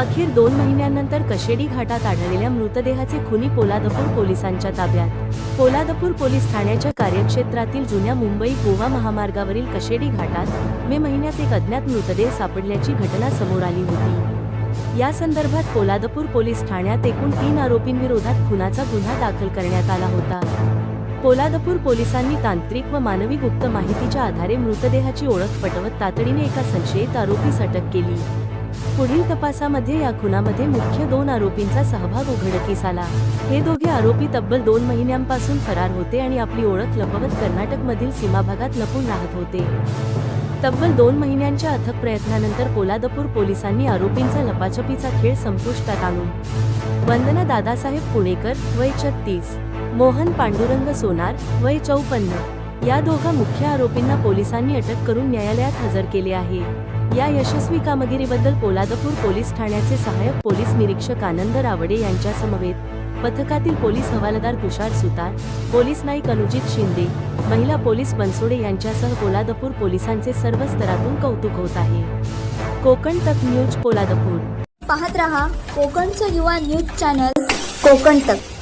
अखेर दोन महिन्यानंतर कशेडी घाटात आढळलेल्या मृतदेहाचे खुनी पोलादपूर पोलिसांच्या ताब्यात. पोलादपूर पोलीस ठाण्याच्या कार्यक्षेत्रातील जुन्या मुंबई गोवा महामार्गावरील कशेडी घाटात मे महिन्यात एक अज्ञात मृतदेह सापडल्याची घटना समोर आली होती. या संदर्भात पोलादपूर पोलीस ठाण्यात एकूण तीन आरोपींविरोधात खुनाचा गुन्हा दाखल करण्यात आला होता. पोलादपूर पोलिसांनी तांत्रिक व मानवी गुप्त माहितीच्या आधारे मृतदेहाची ओळख पटवत तातडीने एका संशयित आरोपीस अटक केली. पुढील तपासामध्ये या खुनामध्ये मुख्य दोन आरोपींचा सहभाग उघडकीस आला. हे दोघे आरोपी तब्बल दोन महिन्यांपासून फरार होते आणि आपली ओळख लपवत कर्नाटकमधील सीमाभागात लपून राहत होते. तब्बल दोन महिन्यांच्या अथक प्रयत्नानंतर पोलादपूर पोलिसांनी आरोपींचा लपाछपीचा खेळ संपुष्टात आणून. वंदना दादासाहेब पुणेकर वय छत्तीस मोहन पांडुरंग सोनार वय चौपन्न या दोघा मुख्य आरोपींना पोलिसांनी अटक करून न्यायालयात हजर केले आहे. या यशस्वी कामगिरीबद्दल पोलादपूर पोलीस ठाण्याचे सहाय्यक पोलीस निरीक्षक आनंद रावडे यांच्या समवेत पथकातील पोलीस हवालदार तुषार सुतार पोलीस नाईक अनुजित शिंदे महिला पोलीस बनसोडे यांच्यासह पोलादपूर पोलिसांचे सर्व स्तरातून कौतुक होत आहे. कोकण तक न्यूज पोलादपूर. पाहत रहा कोकणचं युवा न्यूज चॅनल कोकण तक.